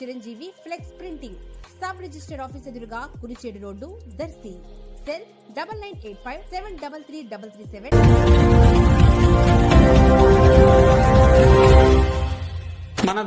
Chiranjeevi flex printing. Sub register office ఎదురుగా Kurichedu road Darsi. Cell double nine eight five seven double three double three seven.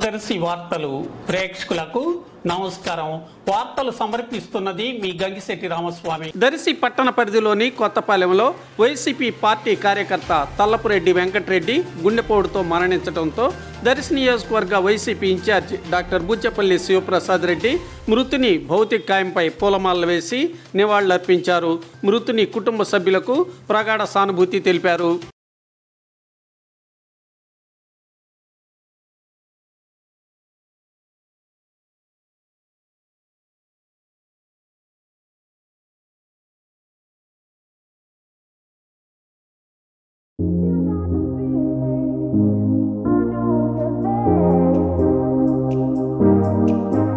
మన దర్శి వార్తలు ప్రేక్షకులకు నమస్కారం. వార్తలు సమర్పిస్తున్నది మీ గంగిశెట్టి రామస్వామి. దర్శి పట్టణ పరిధిలోని కొత్తపాలెంలో వైసీపీ పార్టీ కార్యకర్త తల్లపురెడ్డి వెంకటరెడ్డి గుండెపోటుతో మరణించడంతో దర్శి నియోజకవర్గ YCP incharge doctor Buchapalli Sivaprasad Reddy మృతుని భౌతిక కాయంపై పూలమాలలు వేసి నివాళులర్పించారు. మృతుని కుటుంబ సభ్యులకు ప్రగాఢ సానుభూతి తెలిపారు. Música